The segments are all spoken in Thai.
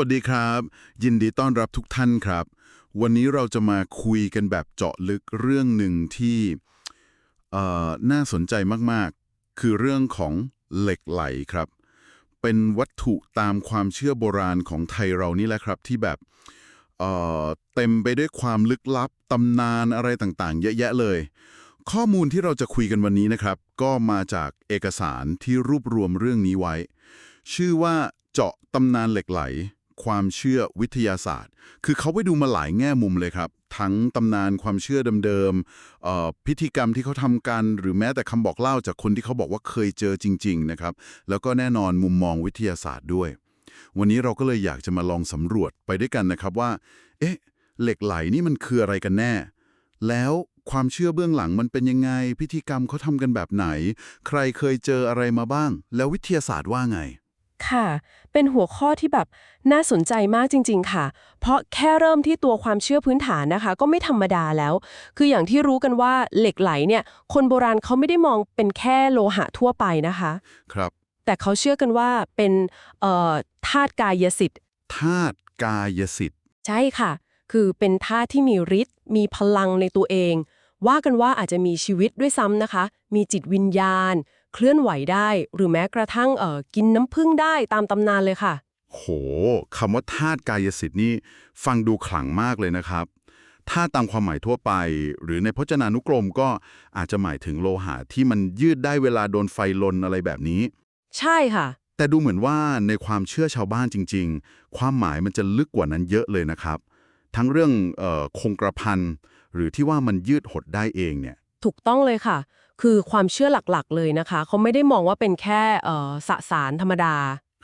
วัสดีครับ ยินดีต้อนรับทุกท่านครับ วันนี้เราจะมาคุยกันแบบเจาะลึกเรื่องหนึ่งที่น่าสนใจมากๆ คือเรื่องของเหล็กไหลครับ เป็นวัตถุตามความเชื่อโบราณของไทยเรานี่แหละครับที่แบบเเต็มไปด้วยความลึกลับตำนานอะไรต่างๆ เยอะแยะเลย ข้อมูลที่เราจะคุยกันวันนี้นะครับ ก็มาจากเอกสารที่รวบรวมเรื่องนี้ไว้ ชื่อว่าเจาะตำนานเหล็กไหล ความเชื่อวิทยาศาสตร์ คือเขาไปดูมาหลายแง่มุมเลยครับ ทั้งตำนานความเชื่อเดิมๆพิธีกรรมที่เขาทำกัน หรือแม้แต่คำบอกเล่าจากคนที่เขาบอกว่าเคยเจอจริง ๆ นะครับ แล้วก็แน่นอนมุมมองวิทยาศาสตร์ด้วย วันนี้เราก็เลยอยากจะมาลองสำรวจไปด้วยกันนะครับว่า เอ๊ะ เหล็กไหลนี่มันคืออะไรกันแน่ แล้วความเชื่อเบื้องหลังมันเป็นยังไง พิธีกรรมเขาทำกันแบบไหน ใครเคยเจออะไรมาบ้าง แล้ววิทยาศาสตร์ว่าไง ค่ะ เป็นหัวข้อที่แบบน่าสนใจมากจริง ๆ ค่ะ เพราะแค่เริ่มที่ตัวความเชื่อพื้นฐานนะคะ ก็ไม่ธรรมดาแล้ว คืออย่างที่รู้กันว่าเหล็กไหลเนี่ย คนโบราณเขาไม่ได้มองเป็นแค่โลหะทั่วไปนะคะ ครับ แต่เขาเชื่อกันว่าเป็นเอ่อธาตุกายสิทธิ์ธาตุกายสิทธิ์ใช่ค่ะ คือเป็นธาตุที่มีฤทธิ์มีพลังในตัวเอง ว่ากันว่าอาจจะมีชีวิตด้วยซ้ำนะคะ มีจิตวิญญาณ เคลื่อนไหวได้ หรือแม้กระทั่งเอ่อกินน้ำผึ้งได้ตามตำนานเลยค่ะ โหคำว่าธาตุกายสิทธิ์นี่ฟังดูขลังมากเลยนะครับธาตุตามความหมายทั่วไป หรือในพจนานุกรมก็อาจจะหมายถึงโลหะที่มันยืดได้เวลาโดนไฟลนอะไรแบบนี้ ใช่ค่ะ แต่ดูเหมือนว่าในความเชื่อชาวบ้านจริง ๆ ความหมายมันจะลึกกว่านั้นเยอะเลยนะครับ ทั้งเรื่องเออคงกระพันหรือที่ว่ามันยืดหดได้เองเนี่ย ถูกต้องเลยค่ะ คือความเชื่อหลักๆ เลยนะคะ เขาไม่ได้มองว่าเป็นแค่เอ่อสสารธรรมดา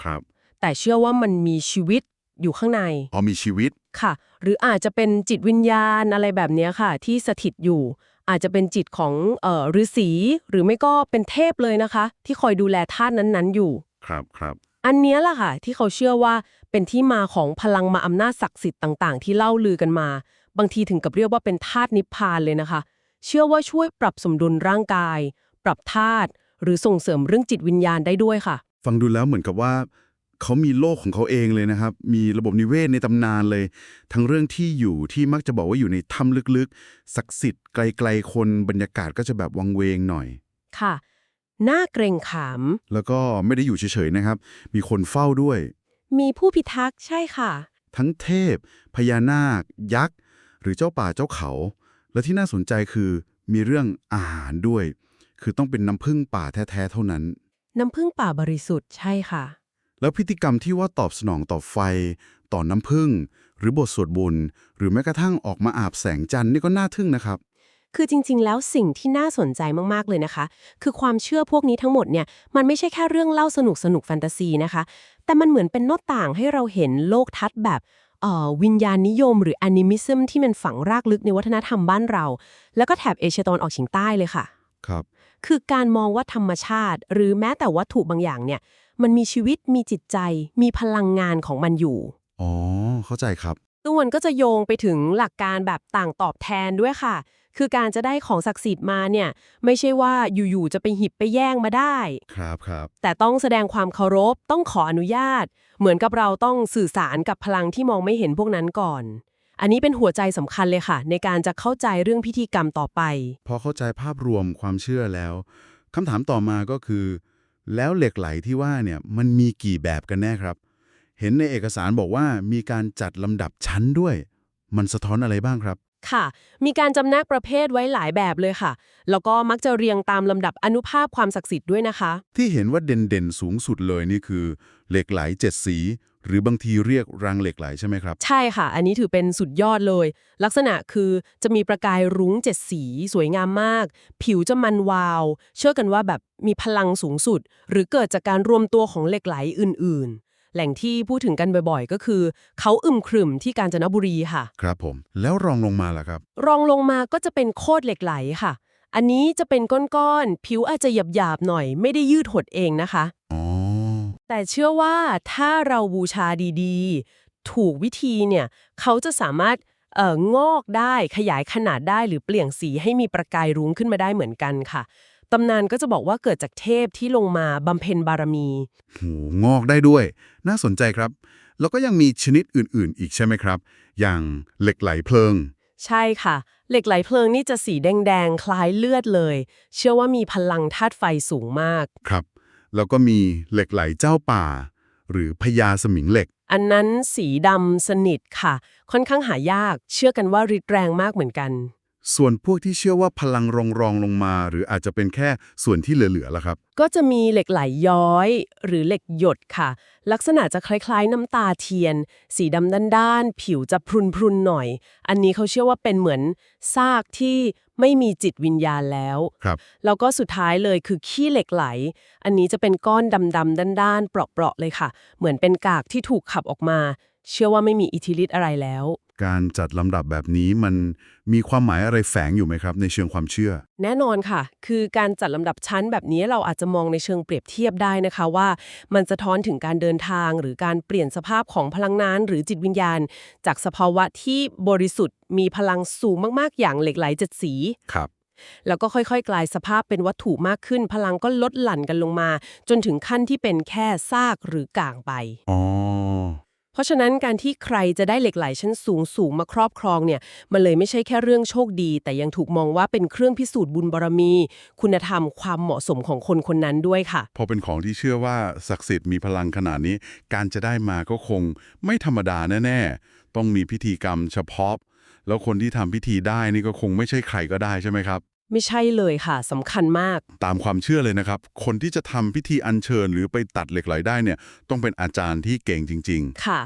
ครับ แต่เชื่อว่ามันมีชีวิตอยู่ข้างในพอมีชีวิต ค่ะ หรืออาจจะเป็นจิตวิญญาณอะไรแบบเนี้ยค่ะ ที่สถิตอยู่ อาจจะเป็นจิตของเอ่อฤาษีหรือไม่ก็เป็นเทพเลยนะคะ ที่คอยดูแลธาตุนั้นๆ อยู่ ครับครับ อันเนี้ยแหละค่ะ ที่เขาเชื่อว่าเป็นที่มาของพลังมาอำนาจศักดิ์สิทธิ์ต่าง ๆ ที่เล่าลือกันมา บางทีถึงกับเรียกว่าเป็นธาตุนิพพานเลยนะคะ เชื่อว่าช่วยปรับสมดุลร่างกาย ปรับธาตุหรือส่งเสริมเรื่องจิตวิญญาณได้ด้วยค่ะ ฟังดูแล้วเหมือนกับว่า เขามีโลกของเขาเองเลยนะครับ มีระบบนิเวศในตำนานเลย ทั้งเรื่องที่อยู่ที่มักจะบอกว่าอยู่ในถ้ำลึกๆ ศักดิ์สิทธิ์ไกลๆคนบรรยากาศก็จะแบบวังเวงหน่อย ค่ะน่าเกรงขาม แล้วก็ไม่ได้อยู่เฉยๆนะครับ มีคนเฝ้าด้วย มีผู้พิทักษ์ใช่ค่ะ ทั้งเทพ พญานาค ยักษ์ หรือเจ้าป่าเจ้าเขา และที่น่าสนใจคือมีเรื่องอาหารด้วย คือต้องเป็นน้ำผึ้งป่าแท้ๆเท่านั้น น้ำผึ้งป่าบริสุทธิ์ใช่ค่ะ แล้วพิธีกรรมที่ว่าตอบสนองต่อไฟ ต่อน้ำผึ้งหรือบทสวดบุญหรือแม้กระทั่งออกมาอาบแสงจันทร์นี่ก็น่าทึ่งนะครับ คือจริง ๆ แล้วสิ่งที่น่าสนใจมาก ๆ เลยนะคะ คือความเชื่อพวกนี้ทั้งหมดเนี่ยมันไม่ใช่แค่เรื่องเล่าสนุกสนุกๆแฟนตาซีนะคะ แต่มันเหมือนเป็นหน้าต่างให้เราเห็นโลกทัศน์แบบเอ่อ วิญญาณนิยม หรือแอนิมิซึมที่มันฝังรากลึกในวัฒนธรรมบ้านเรา แล้วก็แถบเอเชียตะวันออกเฉียงใต้เลยค่ะ ครับ คือการมองว่าธรรมชาติ หรือแม้แต่วัตถุบางอย่างเนี่ย มันมีชีวิตมีจิตใจ มีพลังงานของมันอยู่ อ๋อ เข้าใจครับ ซึ่งมันก็จะโยงไปถึงหลักการแบบต่างตอบแทนด้วยค่ะ คือการจะได้ของศักดิ์สิทธิ์มาเนี่ย ไม่ใช่ว่าอยู่ๆจะไปหยิบไปแย่งมาได้ ครับครับ แต่ต้องแสดงความเคารพ ต้องขออนุญาต เหมือนกับเราต้องสื่อสารกับพลังที่มองไม่เห็นพวกนั้นก่อน อันนี้เป็นหัวใจสำคัญเลยค่ะ ในการจะเข้าใจเรื่องพิธีกรรมต่อไป พอเข้าใจภาพรวมความเชื่อแล้วคำถามต่อมาก็คือ แล้วเหล็กไหลที่ว่าเนี่ยมันมีกี่แบบกันแน่ครับ เห็นในเอกสารบอกว่ามีการจัดลำดับชั้นด้วย มันสะท้อนอะไรบ้างครับ ค่ะ มีการจำแนกประเภทไว้หลายแบบเลยค่ะ แล้วก็มักจะเรียงตามลำดับอนุภาพความศักดิ์สิทธิ์ด้วยนะคะ ที่เห็นว่าเด่นๆ สูงสุดเลยนี่คือ เหล็กไหลเจ็ดสี หรือบางทีเรียกรังเหล็กไหลใช่ไหมครับ ใช่ค่ะ อันนี้ถือเป็นสุดยอดเลย ลักษณะคือจะมีประกายรุ้งเจ็ดสี สวยงามมาก ผิวจะมันวาว เชื่อกันว่าแบบมีพลังสูงสุด หรือเกิดจากการรวมตัวของเหล็กไหลอื่นๆ แหล่งที่พูดถึงกันบ่อยๆ ก็คือ เขาอึมครึมที่กาญจนบุรีค่ะ ครับผม แล้วรองลงมาล่ะครับ รองลงมาก็จะเป็นโคดเหล็กไหลค่ะ อันนี้จะเป็นก้อนๆ ผิวอาจจะหยาบๆหน่อย ไม่ได้ยืดหดเองนะคะ อ๋อ แต่เชื่อว่าถ้าเราบูชาดีๆ ถูกวิธีเนี่ย เขาจะสามารถเอ่องอกได้ขยายขนาดได้หรือเปลี่ยนสีให้มีประกายรุ้งขึ้นมาได้เหมือนกันค่ะ ตำนานก็จะบอกว่าเกิดจากเทพที่ลงมาบำเพ็ญบารมีโหงอกได้ด้วย น่าสนใจครับ แล้วก็ยังมีชนิดอื่นๆ อีกใช่ไหมครับ อย่างเหล็กไหลเพลิง ใช่ค่ะ เหล็กไหลเพลิงนี่จะสีแดงๆ คล้ายเลือดเลย เชื่อว่ามีพลังธาตุไฟสูงมากครับ แล้วก็มีเหล็กไหลเจ้าป่า หรือพญาสมิงเหล็ก อันนั้นสีดำสนิทค่ะ ค่อนข้างหายาก เชื่อกันว่าฤทธิ์แรงมากเหมือนกัน ส่วนพวกที่เชื่อว่าพลังรองรองๆลงมา หรืออาจจะเป็นแค่ส่วนที่เหลือๆล่ะครับ ก็จะมีเหล็กไหลย้อย หรือเหล็กหยดค่ะ ลักษณะจะคล้ายๆ น้ำตาเทียน สีดำด้านๆ ผิวจะพรุนๆหน่อย อันนี้เขาเชื่อว่าเป็นเหมือนซากที่ไม่มีจิตวิญญาณแล้วครับแล้วก็สุดท้ายเลยคือขี้เหล็กไหล อันนี้จะเป็นก้อนดำๆด้านๆ เปราะๆเลยค่ะ เหมือนเป็นกากที่ถูกขับออกมา เชื่อว่าไม่มีอิทธิฤทธิ์อะไรแล้ว การจัดลำดับแบบนี้มันมีความหมายอะไรแฝงอยู่ไหมครับ ในเชิงความเชื่อ แน่นอนค่ะ คือการจัดลำดับชั้นแบบนี้เราอาจจะมองในเชิงเปรียบเทียบได้นะคะว่า มันสะท้อนถึงการเดินทาง หรือการเปลี่ยนสภาพของพลังงานหรือจิตวิญญาณ จากสภาวะที่บริสุทธิ์มีพลังสูงมากๆ อย่างเหล็กไหลเจ็ดสีครับแล้วก็ค่อยๆ กลายสภาพเป็นวัตถุมากขึ้น พลังก็ลดหลั่นกันลงมา จนถึงขั้นที่เป็นแค่ซากหรือกลางไปอ๋อเพ ราะฉะนั้นการที่ใครจะได้เหล็กไหลชั้นสูงสูงมาครอบครองเนี่ยมันเลยไม่ใช่แค่เรื่องโชคดี แต่ยังถูกมองว่าเป็นเครื่องพิสูจน์บุญบารมี คุณธรรมความเหมาะสมของคนคนนั้นด้วยค่ะ พอเป็นของที่เชื่อว่าศักดิ์สิทธิ์มีพลังขนาดนี้ การจะได้มาก็คงไม่ธรรมดาแน่ ๆ ต้องมีพิธีกรรมเฉพาะ แล้วคนที่ทำพิธีได้นี่ก็คงไม่ใช่ใครก็ได้ใช่ไหมครับ ไม่ใช่เลยค่ะสำคัญมาก ตามความเชื่อเลยนะครับ คนที่จะทำพิธีอัญเชิญ หรือไปตัดเหล็กไหลได้เนี่ย ต้องเป็นอาจารย์ที่เก่งจริง ค่ะ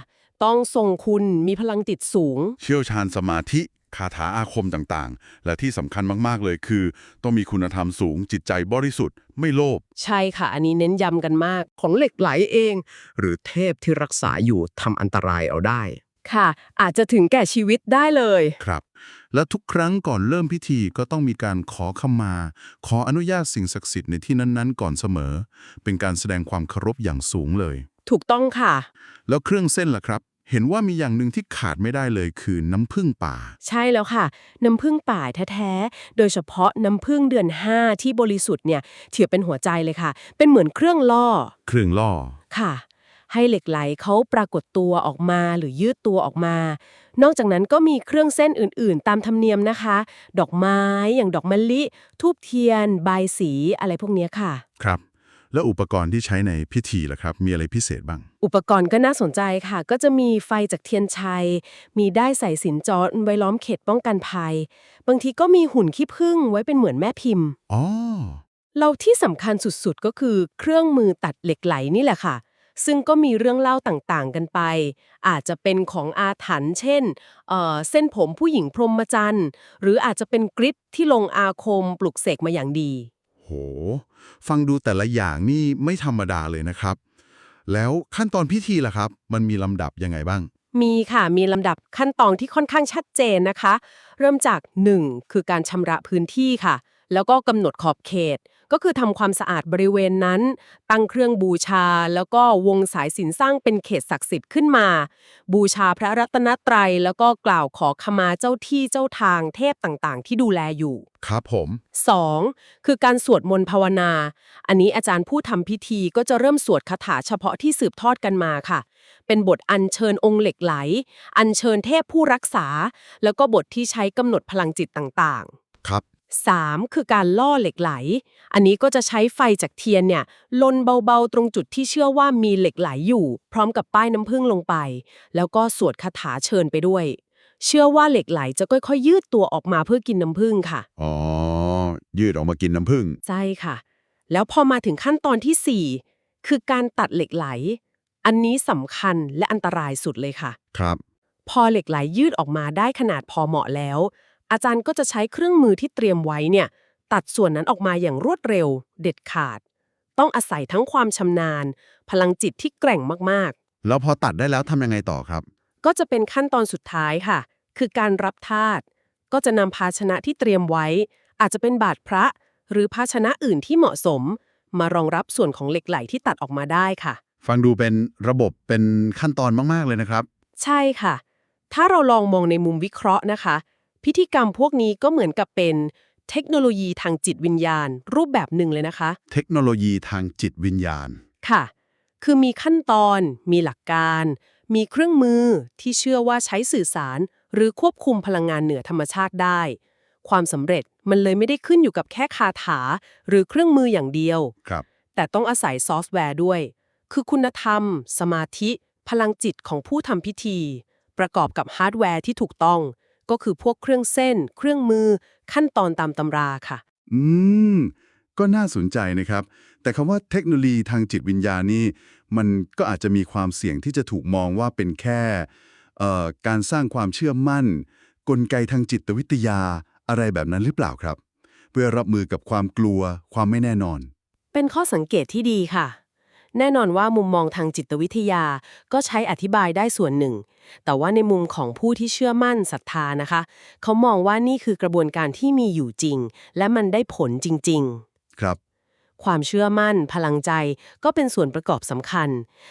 ต้องทรงคุณมีพลังจิตสูง ๆ เชี่ยวชาญสมาธิคาถาอาคมต่างๆ และที่สำคัญมากๆเลยคือ ต้องมีคุณธรรมสูงจิตใจบริสุทธิ์ไม่โลภ ใช่ค่ะ อันนี้เน้นย้ำกันมาก ของเหล็กไหลเอง หรือเทพที่รักษาอยู่ทำอันตรายเอาได้ ค่ะ อาจจะถึงแก่ชีวิตได้เลย ครับ และทุกครั้งก่อนเริ่มพิธีก็ต้องมีการขอขมา ขออนุญาตสิ่งศักดิ์สิทธิ์ในที่นั้นๆ ก่อนเสมอ เป็นการแสดงความเคารพอย่างสูงเลย ถูกต้องค่ะ แล้วเครื่องเส้นล่ะครับ เห็นว่ามีอย่างหนึ่งที่ขาดไม่ได้เลยคือน้ำผึ้งป่า ใช่แล้วค่ะ น้ำผึ้งป่าแท้ๆ โดยเฉพาะน้ำผึ้งเดือน 5 ที่บริสุทธิ์เนี่ยถือเป็นหัวใจเลยค่ะ เป็นเหมือนเครื่องล่อ เครื่องล่อ ค่ะ ให้เหล็กไหลเขาปรากฏตัวออกมาหรือยืดตัวออกมา นอกจากนั้นก็มีเครื่องเส้นอื่นๆ ตามธรรมเนียมนะคะ ดอกไม้อย่างดอกมะลิ ทูบเทียน ใบายสีอะไรพวกเนี้ยค่ะ ครับ แล้วอุปกรณ์ที่ใช้ในพิธีล่ะครับ มีอะไรพิเศษบ้าง อุปกรณ์ก็น่าสนใจค่ะ ก็จะมีไฟจากเทียนชัย มีได้ใส่สินจอไว้ล้อมเขตป้องกันภัย บางทีก็มีหุ่นขี้ผึ้งไว้เป็นเหมือนแม่พิมพ์ อ๋อ เราที่สำคัญสุดๆ ก็คือเครื่องมือตัดเหล็กไหลนี่แหละค่ะ ซึ่งก็มีเรื่องเล่าต่างๆกันไป อาจจะเป็นของอาถรรพ์เช่นเอ่อเส้นผมผู้หญิงพรหมจรรย์ หรืออาจจะเป็นกริดที่ลงอาคมปลุกเสกมาอย่างดี โห ฟังดูแต่ละอย่างนี่ไม่ธรรมดาเลยนะครับ แล้วขั้นตอนพิธีล่ะครับ มันมีลำดับยังไงบ้างมีค่ะ มีลำดับขั้นตอนที่ค่อนข้างชัดเจนนะคะ เริ่มจาก 1. คือการชำระพื้นที่ค่ะ แล้วก็กำหนดขอบเขต ก็คือทำความสะอาดบริเวณนั้น ตั้งเครื่องบูชา แล้วก็วงสายสินสร้างเป็นเขตศักดิ์สิทธิ์ขึ้นมา บูชาพระรัตนตรัย แล้วก็กล่าวขอขมาเจ้าที่เจ้าทางเทพต่างๆ ที่ดูแลอยู่ ครับผม 2. คือการสวดมนต์ภาวนา อันนี้อาจารย์ผู้ทำพิธีก็จะเริ่มสวดคาถาเฉพาะที่สืบทอดกันมาค่ะ เป็นบทอัญเชิญองค์เหล็กไหล อัญเชิญเทพผู้รักษา แล้วก็บทที่ใช้กำหนดพลังจิตต่างครับๆ 3. คือการล่อเหล็กไหล อันนี้ก็จะใช้ไฟจากเทียนเนี่ยลนเบาๆ ตรงจุดที่เชื่อว่ามีเหล็กไหลอยู่ พร้อมกับป้ายน้ำผึ้งลงไป แล้วก็สวดคาถาเชิญไปด้วย เชื่อว่าเหล็กไหลจะค่อยๆ ยืดตัวออกมาเพื่อกินน้ำผึ้งค่ะ อ๋อ ยืดออกมากินน้ำผึ้ง ใช่ค่ะ แล้วพอมาถึงขั้นตอนทีสี่4 คือการตัดเหล็กไหล อันนี้สำคัญและอันตรายสุดเลยค่ะ ครับ พอเหล็กไหลยืดออกมาได้ขนาดพอเหมาะแล้ว อาจารย์ก็จะใช้เครื่องมือที่เตรียมไว้เนี่ย ตัดส่วนนั้นออกมาอย่างรวดเร็ว เด็ดขาด ต้องอาศัยทั้งความชำนาญ พลังจิตที่แกร่งมากแล้วพอตัดได้แล้วทำยังไงต่อครับๆก็จะเป็นขั้นตอนสุดท้ายค่ะ คือการรับธาตุก็จะนำภาชนะที่เตรียมไว้ อาจจะเป็นบาตรพระ หรือภาชนะอื่นที่เหมาะสม มารองรับส่วนของเหล็กไหลที่ตัดออกมาได้ค่ะ ฟังดูเป็นระบบเป็นขั้นตอนมากๆเลยนะครับ ใช่ค่ะ ถ้าเราลองมองในมุมวิเคราะห์นะคะ พิธีกรรมพวกนี้ก็เหมือนกับเป็นเทคโนโลยีทางจิตวิญญาณ รูปแบบหนึ่งเลยนะคะ เทคโนโลยีทางจิตวิญญาณ ค่ะ คือมีขั้นตอน มีหลักการ มีเครื่องมือที่เชื่อว่าใช้สื่อสาร หรือควบคุมพลังงานเหนือธรรมชาติได้ ความสำเร็จมันเลยไม่ได้ขึ้นอยู่กับแค่คาถา หรือเครื่องมืออย่างเดียว ครับ แต่ต้องอาศัยซอฟต์แวร์ด้วย คือคุณธรรม สมาธิ พลังจิตของผู้ทำพิธี ประกอบกับฮาร์ดแวร์ที่ถูกต้อง ก็คือพวกเครื่องเส้น เครื่องมือ ขั้นตอนตามตำราค่ะ อืม ก็น่าสนใจนะครับ แต่คำว่าเทคโนโลยีทางจิตวิญญาณนี่ มันก็อาจจะมีความเสี่ยงที่จะถูกมองว่าเป็นแค่เอ่อการสร้างความเชื่อมั่น กลไกทางจิตวิทยาอะไรแบบนั้นหรือเปล่าครับ เพื่อรับมือกับความกลัว ความไม่แน่นอน เป็นข้อสังเกตที่ดีค่ะ แน่นอนว่ามุมมองทางจิตวิทยาก็ใช้อธิบายได้ส่วนหนึ่ง แต่ว่าในมุมของผู้ที่เชื่อมั่นศรัทธานะคะ เขามองว่านี่คือกระบวนการที่มีอยู่จริง และมันได้ผลจริงครับๆความเชื่อมั่น พลังใจก็เป็นส่วนประกอบสำคัญ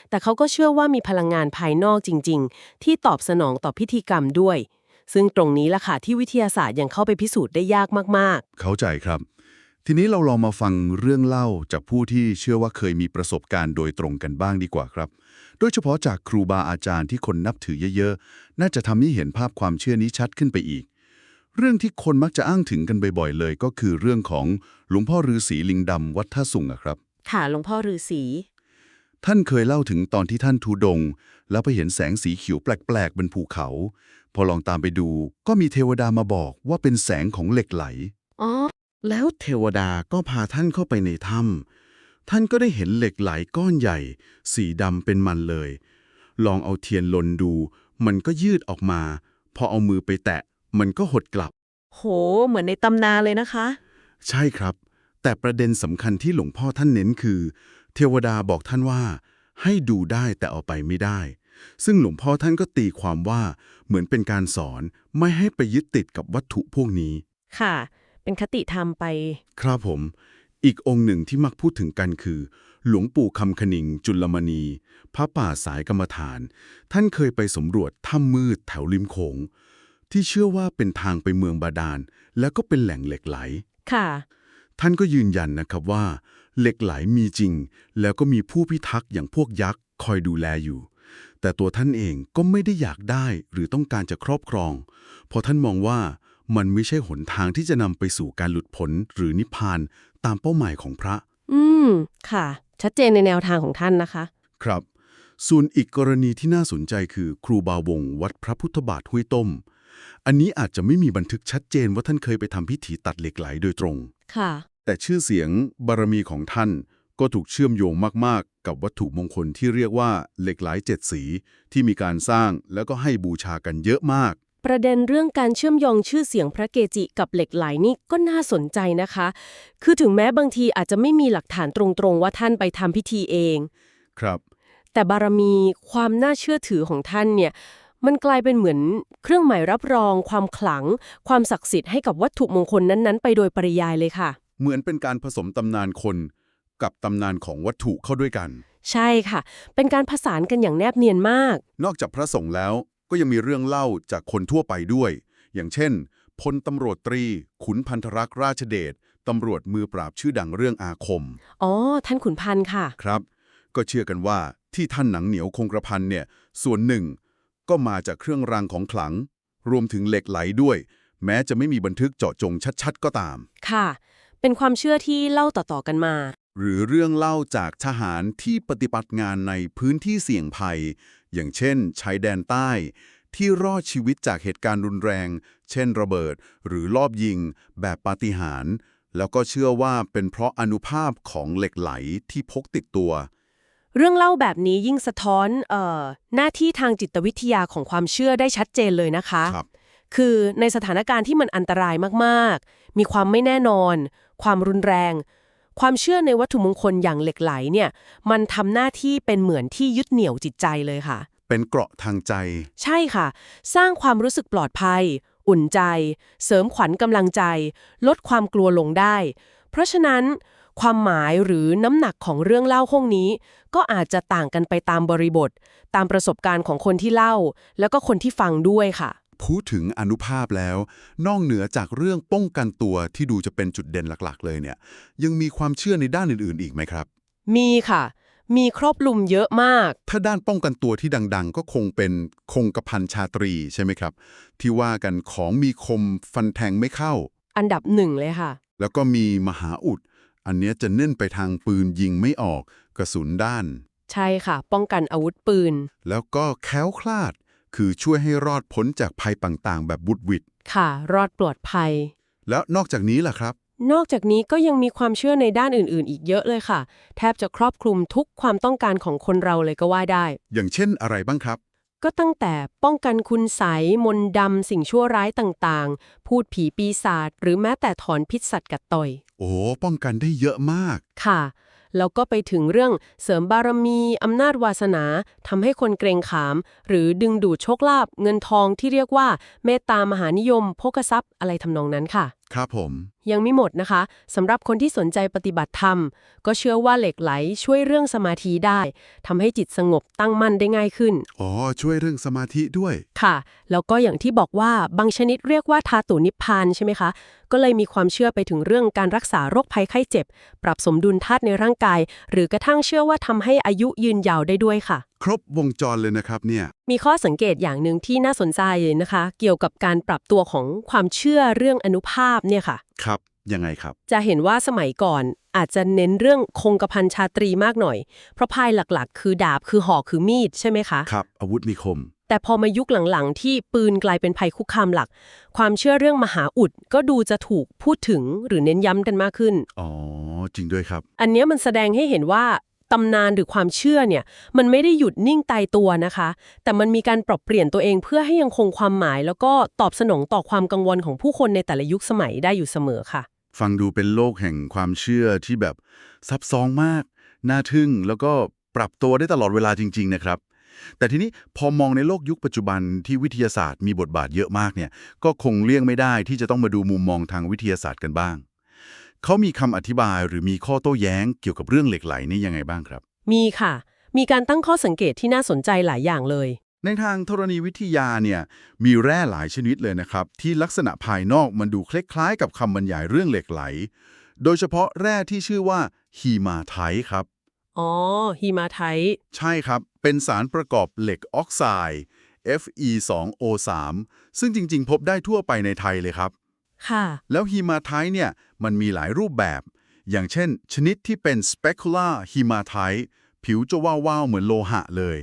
แต่เขาก็เชื่อว่ามีพลังงานภายนอกจริง ๆ ที่ตอบสนองต่อพิธีกรรมด้วย ซึ่งตรงนี้ล่ะค่ะที่วิทยาศาสตร์ยังเข้าไปพิสูจน์ได้ยากมากเข้าใจครับ ทีนี้เราลองมาฟังเรื่องเล่าจากผู้ที่เชื่อว่าเคยมีประสบการณ์โดยตรงกันบ้างดีกว่าครับ โดยเฉพาะจากครูบาอาจารย์ที่คนนับถือเยอะๆ น่าจะทำให้เห็นภาพความเชื่อนี้ชัดขึ้นไปอีก เรื่องที่คนมักจะอ้างถึงกันบ่อยๆ เลยก็คือเรื่องของหลวงพ่อฤาษีลิงดำวัดท่าสุงอะครับๆค่ะหลวงพ่อฤาษีท่านเคยเล่าถึงตอนที่ท่านทูดงค์แล้วไปเห็นแสงสีเขียวแปลกๆบนภูเขา พอลองตามไปดูก็มีเทวดามาบอกว่าเป็นแสงของเหล็กไหล อ๋อ แล้วเทวดาก็พาท่านเข้าไปในถ้ำท่านก็ได้เห็นเหล็กไหลก้อนใหญ่ สีดำเป็นมันเลย ลองเอาเทียนลนดู มันก็ยืดออกมา พอเอามือไปแตะ มันก็หดกลับ โห เหมือนในตำนานเลยนะคะ ใช่ครับ แต่ประเด็นสำคัญที่หลวงพ่อท่านเน้นคือ เทวดาบอกท่านว่า ให้ดูได้แต่เอาไปไม่ได้ ซึ่งหลวงพ่อท่านก็ตีความว่า เหมือนเป็นการสอนไม่ให้ไปยึดติดกับวัตถุพวกนี้ ค่ะ เป็นคติธรรมไป ครับผม อีกองค์หนึ่งที่มักพูดถึงกันคือ หลวงปู่คำขนิง จุลมณี พระป่าสายกรรมฐาน ท่านเคยไปสำรวจถ้ำมืดแถวริมโขง ที่เชื่อว่าเป็นทางไปเมืองบาดาล แล้วก็เป็นแหล่งเหล็กไหล ค่ะ ท่านก็ยืนยันนะครับว่า เหล็กไหลมีจริง แล้วก็มีผู้พิทักษ์อย่างพวกยักษ์คอยดูแลอยู่แต่ตัวท่านเองก็ไม่ได้อยากได้หรือต้องการจะครอบครอง เพราะท่านมองว่า มันไม่ใช่หนทางที่จะนำไปสู่การหลุดพ้นหรือนิพพานตามเป้าหมายของพระ อืม ค่ะ ชัดเจนในแนวทางของท่านนะคะ ครับ ส่วนอีกกรณีที่น่าสนใจคือครูบาวงศ์วัดพระพุทธบาทห้วยต้ม อันนี้อาจจะไม่มีบันทึกชัดเจนว่าท่านเคยไปทำพิธีตัดเหล็กไหลโดยตรง ค่ะ แต่ชื่อเสียงบารมีของท่านก็ถูกเชื่อมโยงมาก ๆ กับวัตถุมงคลที่เรียกว่าเหล็กไหลเจ็ดสีที่มีการสร้างแล้วก็ให้บูชากันเยอะมาก ประเด็นเรื่องการเชื่อมโยงชื่อเสียงพระเกจิกับเหล็กไหลนี่ก็น่าสนใจนะคะ คือถึงแม้บางทีอาจจะไม่มีหลักฐานตรงๆ ว่าท่านไปทำพิธีเอง ครับ แต่บารมีความน่าเชื่อถือของท่านเนี่ย มันกลายเป็นเหมือนเครื่องหมายรับรอง ความขลัง ความศักดิ์สิทธิ์ให้กับวัตถุมงคลนั้นๆ ไปโดยปริยายเลยค่ะ เหมือนเป็นการผสมตำนานคน กับตำนานของวัตถุเข้าด้วยกัน ใช่ค่ะ เป็นการผสานกันอย่างแนบเนียนมาก นอกจากพระสงฆ์แล้ว ก็ยังมีเรื่องเล่าจากคนทั่วไปด้วย อย่างเช่นพลตำรวจตรี ขุนพันธรักษ์ราชเดชตำรวจมือปราบชื่อดังเรื่องอาคม อ๋อ ท่านขุนพันธ์ค่ะ ครับ ก็เชื่อกันว่าที่ท่านหนังเหนียวคงกระพันเนี่ย ส่วนหนึ่ง ก็มาจากเครื่องรางของขลัง รวมถึงเหล็กไหลด้วย แม้จะไม่มีบันทึกเจาะจงชัดๆ ก็ตาม ค่ะ เป็นความเชื่อที่เล่าต่อๆกันมา หรือเรื่องเล่าจากทหารที่ปฏิบัติงานในพื้นที่เสี่ยงภัย อย่างเช่นชายแดนใต้ ที่รอดชีวิตจากเหตุการณ์รุนแรง เช่นระเบิด หรือลอบยิง แบบปาฏิหาริย์แล้วก็เชื่อว่าเป็นเพราะอนุภาพของเหล็กไหลที่พกติดตัว เรื่องเล่าแบบนี้ยิ่งสะท้อนเอ่อหน้าที่ทางจิตวิทยาของความเชื่อได้ชัดเจนเลยนะคะครับคือในสถานการณ์ที่มันอันตรายมากๆ มีความไม่แน่นอน ความรุนแรง ความเชื่อในวัตถุมงคลอย่างเหล็กไหลเนี่ย มันทำหน้าที่เป็นเหมือนที่ยึดเหนี่ยวจิตใจเลยค่ะ เป็นเกราะทางใจ ใช่ค่ะ สร้างความรู้สึกปลอดภัย อุ่นใจ เสริมขวัญกำลังใจ ลดความกลัวลงได้ เพราะฉะนั้นความหมายหรือน้ำหนักของเรื่องเล่าห้องนี้ ก็อาจจะต่างกันไปตามบริบท ตามประสบการณ์ของคนที่เล่า แล้วก็คนที่ฟังด้วยค่ะ พูดถึงอนุภาพแล้ว นอกเหนือจากเรื่องป้องกันตัวที่ดูจะเป็นจุดเด่นหลักๆ เลยเนี่ย ยังมีความเชื่อในด้านอื่น ๆ อีกไหมครับ มีค่ะ มีครอบคลุมเยอะมาก ถ้าด้านป้องกันตัวที่ดัง ๆ ก็คงเป็นคงกระพันชาตรีใช่ไหมครับ ที่ว่ากันของมีคมฟันแทงไม่เข้า อันดับหนึ่งเลยค่ะ แล้วก็มีมหาอุด อันเนี้ยจะเน้นไปทางปืนยิงไม่ออกกระสุนด้าน ใช่ค่ะ ป้องกันอาวุธปืน แล้วก็แคล้วคลาด คือช่วยให้รอดพ้นจากภัยต่างๆ แบบบุดหวิดค่ะ รอดปลอดภัย แล้วนอกจากนี้ล่ะครับ นอกจากนี้ก็ยังมีความเชื่อในด้านอื่น ๆ อีกเยอะเลยค่ะ แทบจะครอบคลุมทุกความต้องการของคนเราเลยก็ว่าได้ อย่างเช่นอะไรบ้างครับ ก็ตั้งแต่ป้องกันคุณใสยมนต์ดำสิ่งชั่วร้ายต่างๆ พูดผีปีศาจหรือแม้แต่ถอนพิษสัตว์กัดต่อย โอ้ป้องกันได้เยอะมาก ค่ะ แล้วก็ไปถึงเรื่องเสริมบารมีอำนาจวาสนาทำให้คนเกรงขาม หรือดึงดูดโชคลาภเงินทองที่เรียกว่า เมตตามหานิยมโภคทรัพย์อะไรทำนองนั้นค่ะ ครับผม ยังไม่หมดนะคะสำหรับคนที่สนใจปฏิบัติธรรม ก็เชื่อว่าเหล็กไหลช่วยเรื่องสมาธิได้ทำให้จิตสงบตั้งมั่นได้ง่ายขึ้น อ๋อ ช่วยเรื่องสมาธิด้วย ค่ะ แล้วก็อย่างที่บอกว่าบางชนิดเรียกว่าทาตุนิพพานใช่ไหมคะ ก็เลยมีความเชื่อไปถึงเรื่องการรักษาโรคภัยไข้เจ็บ ปรับสมดุลธาตุในร่างกาย หรือกระทั่งเชื่อว่าทำให้อายุยืนยาวได้ด้วยค่ะ ครบวงจรเลยนะครับเนี่ย มีข้อสังเกตอย่างหนึ่งที่น่าสนใจนะคะ เกี่ยวกับการปรับตัวของความเชื่อเรื่องอนุภาพเนี่ยค่ะ ครับ ยังไงครับ จะเห็นว่าสมัยก่อนอาจจะเน้นเรื่องคงกระพันชาตรีมากหน่อย เพราะพายหลักๆ คือดาบคือหอกคือมีดใช่ไหมคะ ครับ อาวุธมีคม แต่พอมายุคหลังๆ ที่ปืนกลายเป็นภัยคุกคามหลัก ความเชื่อเรื่องมหาอุดก็ดูจะถูกพูดถึงหรือเน้นย้ำกันมากขึ้น อ๋อ จริงด้วยครับ อันเนี้ยมันแสดงให้เห็นว่า ตำนานหรือความเชื่อเนี่ยมันไม่ได้หยุดนิ่งตายตัวนะคะ แต่มันมีการปรับเปลี่ยนตัวเองเพื่อให้ยังคงความหมาย แล้วก็ตอบสนองต่อความกังวลของผู้คนในแต่ละยุคสมัยได้อยู่เสมอค่ะ ฟังดูเป็นโลกแห่งความเชื่อที่แบบซับซ้อนมาก น่าทึ่งแล้วก็ปรับตัวได้ตลอดเวลาจริง ๆ นะครับ แต่ทีนี้พอมองในโลกยุคปัจจุบันที่วิทยาศาสตร์มีบทบาทเยอะมากเนี่ยก็คงเลี่ยงไม่ได้ที่จะต้องมาดูมุมมองทางวิทยาศาสตร์กันบ้าง เขามีคำอธิบายหรือมีข้อโต้แย้งเกี่ยวกับเรื่องเหล็กไหลนี่ยังไงบ้างครับ มีค่ะ มีการตั้งข้อสังเกตที่น่าสนใจหลายอย่างเลย ในทางธรณีวิทยาเนี่ยมีแร่หลายชนิดเลยนะครับ ที่ลักษณะภายนอกมันดูคล้ายๆกับคำบรรยายเรื่องเหล็กไหล โดยเฉพาะแร่ที่ชื่อว่าฮีมาไทต์ครับ อ๋อฮีมาไทต์ใช่ครับ เป็นสารประกอบเหล็กออกไซด์ Fe2O3 ซึ่งจริงๆ พบได้ทั่วไปในไทยเลยครับ ค่ะ แล้วฮีมาไทต์เนี่ยมันมีหลายรูปแบบ อย่างเช่น ชนิดที่เป็น specular hematite ผิวจะว่าวๆเหมือนโลหะเลย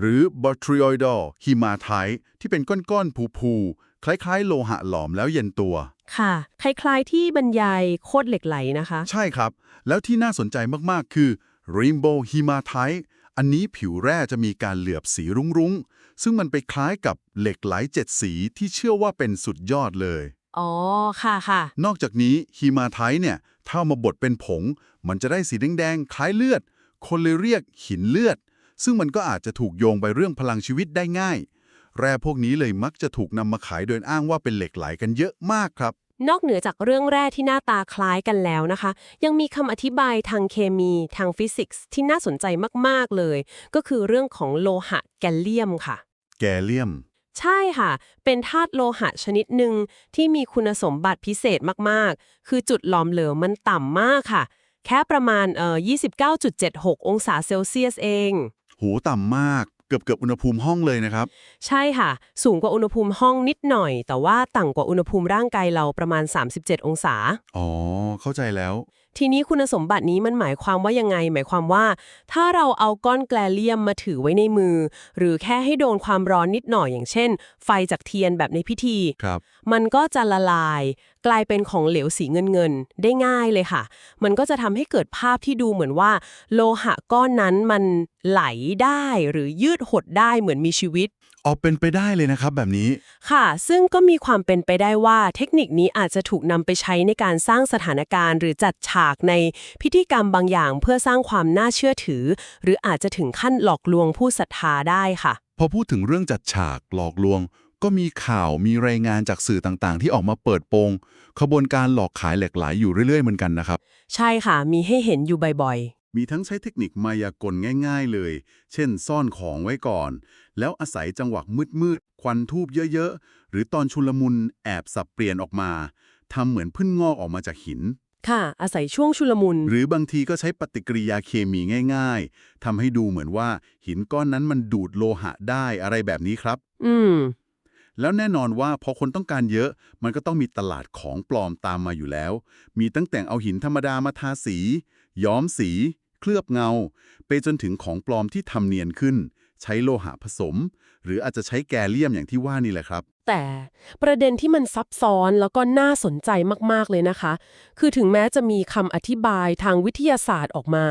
หรือ botryoidal hematite ที่เป็นก้อนๆผูๆคล้ายๆ โลหะหลอมแล้วเย็นตัว ค่ะ คล้ายๆที่บรรยายโคตรเหล็กไหลนะคะ ใช่ครับ แล้วที่น่าสนใจมากๆ คือ rainbow hematite อันนี้ผิวแร่จะมีการเหลือบสีรุ้งๆ ซึ่งมันไปคล้ายกับเหล็กไหลเจ็ดสีที่เชื่อว่าเป็นสุดยอดเลย อ๋อ ค่ะค่ะ นอกจากนี้ฮีมาไทต์เนี่ยถ้าเอามาบดเป็นผง มันจะได้สีแดงๆคล้ายเลือด คนเลยเรียกหินเลือด ซึ่งมันก็อาจจะถูกโยงไปเรื่องพลังชีวิตได้ง่าย แร่พวกนี้เลยมักจะถูกนำมาขายโดยอ้างว่าเป็นเหล็กไหลกันเยอะมากครับ นอกเหนือจากเรื่องแร่ที่หน้าตาคล้ายกันแล้วนะคะ ยังมีคำอธิบายทางเคมีทางฟิสิกส์ที่น่าสนใจมากๆเลย ก็คือเรื่องของโลหะแกลเลียมค่ะ แกเลียม ใช่ค่ะ เป็นธาตุโลหะชนิดหนึ่งที่มีคุณสมบัติพิเศษมากๆ คือจุดหลอมเหลวมันต่ำมากค่ะ แค่ประมาณเอ่อ29.76 องศาเซลเซียสเองหูต่ำมากเกือบเกือบอุณหภูมิห้องเลยนะครับ ใช่ค่ะ สูงกว่าอุณหภูมิห้องนิดหน่อย แต่ว่าต่ำกว่าอุณหภูมิร่างกายเราประมาณ 37 องศา อ๋อ เข้าใจแล้ว ทีนี้คุณสมบัตินี้มันหมายความว่ายังไง หมายความว่า ถ้าเราเอาก้อนแกลเลียมมาถือไว้ในมือ หรือแค่ให้โดนความร้อนนิดหน่อยอย่างเช่น ไฟจากเทียนแบบในพิธีครับมันก็จะละลายกลายเป็นของเหลวสีเงินเงินๆได้ง่ายเลยค่ะ มันก็จะทำให้เกิดภาพที่ดูเหมือนว่า โลหะก้อนนั้นมันไหลได้หรือยืดหดได้เหมือนมีชีวิตออกเป็นไปได้เลยนะครับแบบนี้ ค่ะ ซึ่งก็มีความเป็นไปได้ว่าเทคนิคนี้อาจจะถูกนำไปใช้ในการสร้างสถานการณ์ หรือจัดฉากในพิธีกรรมบางอย่างเพื่อสร้างความน่าเชื่อถือ หรืออาจจะถึงขั้นหลอกลวงผู้ศรัทธาได้ค่ะ พอพูดถึงเรื่องจัดฉากหลอกลวง ก็มีข่าวมีรายงานจากสื่อต่างๆ ที่ออกมาเปิดโปงขบวนการหลอกขายเหล็กไหลอยู่เรื่อยๆเหมือนกันนะครับ ใช่ค่ะ มีให้เห็นอยู่บ่อยมีทั้งใช้เทคนิคมายากลง่ายๆเลย เช่น ซ่อนของไว้ก่อน แล้วอาศัยจังหวะมืดๆ ควันทูบเยอะๆ หรือตอนชุลมุนแอบสับเปลี่ยนออกมา ทำเหมือนพึ่งงอกออกมาจากหิน ค่ะ อาศัยช่วงชุลมุน หรือบางทีก็ใช้ปฏิกิริยาเคมีง่ายๆ ทำให้ดูเหมือนว่าหินก้อนนั้นมันดูดโลหะได้อะไรแบบนี้ครับ อืม แล้วแน่นอนว่าพอคนต้องการเยอะ มันก็ต้องมีตลาดของปลอมตามมาอยู่แล้ว มีตั้งแต่เอาหินธรรมดามาทาสี ย้อมสี เคลือบเงา ไปจนถึงของปลอมที่ทำเนียนขึ้น ใช้โลหะผสม หรืออาจจะใช้แกลเลียมอย่างที่ว่านี่แหละครับ แต่ประเด็นที่มันซับซ้อนแล้วก็น่าสนใจมากๆเลยนะคะ คือถึงแม้จะมีคำอธิบายทางวิทยาศาสตร์ออกมา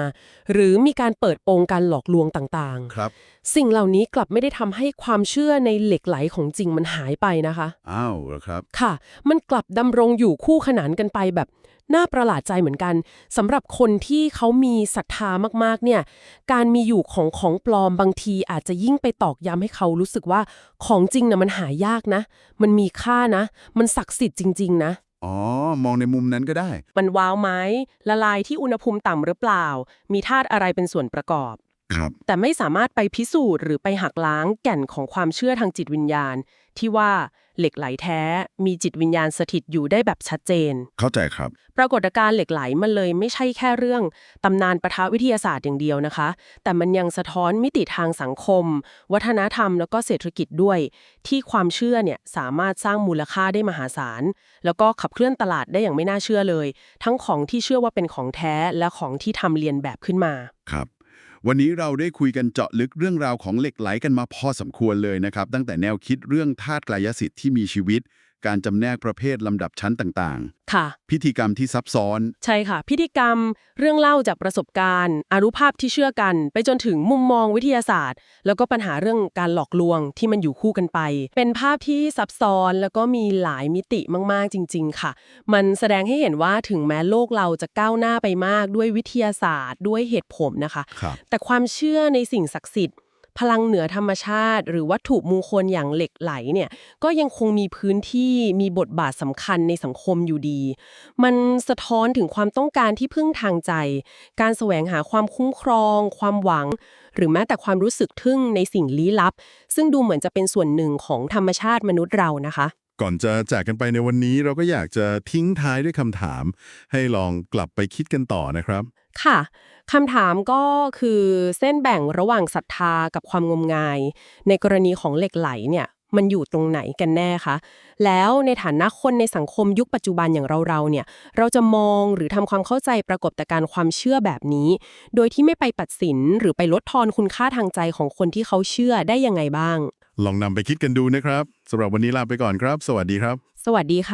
หรือมีการเปิดโปงการหลอกลวงต่างครับๆสิ่งเหล่านี้กลับไม่ได้ทำให้ความเชื่อในเหล็กไหลของจริงมันหายไปนะคะ อ้าวเหรอครับ ค่ะ มันกลับดำรงอยู่คู่ขนานกันไปแบบ น่าประหลาดใจเหมือนกันสำหรับคนที่เขามีศรัทธามากๆเนี่ยการมีอยู่ของของปลอมบางทีอาจจะยิ่งไปตอกย้ำให้เขารู้สึกว่าของจริงนะมันหายากนะ มันมีค่านะ มันศักดิ์สิทธิ์จริง ๆ นะอ๋อ มองในมุมนั้นก็ได้ มันว้าวไหมละลายที่อุณหภูมิต่ำหรือเปล่า มีธาตุอะไรเป็นส่วนประกอบ ครับแต่ไม่สามารถไปพิสูจน์หรือไปหักล้างแก่นของความเชื่อทางจิตวิญญาณ ที่ว่าเหล็กไหลแท้มีจิตวิญญาณสถิตอยู่ได้แบบชัดเจน เข้าใจครับ ปรากฏการณ์เหล็กไหลมันเลยไม่ใช่แค่เรื่องตำนานประทะวิทยาศาสตร์อย่างเดียวนะคะ แต่มันยังสะท้อนมิติทางสังคม วัฒนธรรมแล้วก็เศรษฐกิจด้วย ที่ความเชื่อเนี่ยสามารถสร้างมูลค่าได้มหาศาล แล้วก็ขับเคลื่อนตลาดได้อย่างไม่น่าเชื่อเลย ทั้งของที่เชื่อว่าเป็นของแท้และของที่ทำเรียนแบบขึ้นมาครับ วันนี้เราได้คุยกันเจาะลึกเรื่องราวของเหล็กไหลกันมาพอสมควรเลยนะครับ ตั้งแต่แนวคิดเรื่องธาตุกายสิทธิ์ที่มีชีวิต การจำแนกประเภทลำดับชั้นต่างค่ะๆพิธีกรรมที่ซับซ้อน ใช่ค่ะ พิธีกรรม เรื่องเล่าจากประสบการณ์อารุภาพที่เชื่อกัน ไปจนถึงมุมมองวิทยาศาสตร์ แล้วก็ปัญหาเรื่องการหลอกลวงที่มันอยู่คู่กันไป เป็นภาพที่ซับซ้อนแล้วก็มีหลายมิติมากๆจริง ๆ ค่ะ มันแสดงให้เห็นว่าถึงแม้โลกเราจะก้าวหน้าไปมากด้วยวิทยาศาสตร์ ด้วยเหตุผลนะคะครับแต่ความเชื่อในสิ่งศักดิ์สิทธิ์ พลังเหนือธรรมชาติ หรือวัตถุมงคลอย่างเหล็กไหลเนี่ยก็ยังคงมีพื้นที่มีบทบาทสำคัญในสังคมอยู่ดี มันสะท้อนถึงความต้องการที่พึ่งทางใจ การแสวงหาความคุ้มครอง ความหวัง หรือแม้แต่ความรู้สึกทึ่งในสิ่งลี้ลับ ซึ่งดูเหมือนจะเป็นส่วนหนึ่งของธรรมชาติมนุษย์เรานะคะก่อนจะจากกันไปในวันนี้เราก็อยากจะทิ้งท้ายด้วยคำถาม ให้ลองกลับไปคิดกันต่อนะครับ ค่ะ คำถามก็คือเส้นแบ่งระหว่างศรัทธากับความงมงาย ในกรณีของเหล็กไหลเนี่ยมันอยู่ตรงไหนกันแน่คะ แล้วในฐานะคนในสังคมยุคปัจจุบันอย่างเราๆเนี่ย เราจะมองหรือทำความเข้าใจปรากฏการณ์ความเชื่อแบบนี้ โดยที่ไม่ไปตัดสินหรือไปลดทอนคุณค่าทางใจของคนที่เขาเชื่อได้ยังไงบ้าง ลองนำไปคิดกันดูนะครับสำหรับวันนี้ลาไปก่อนครับ สวัสดีครับ สวัสดีค่ะ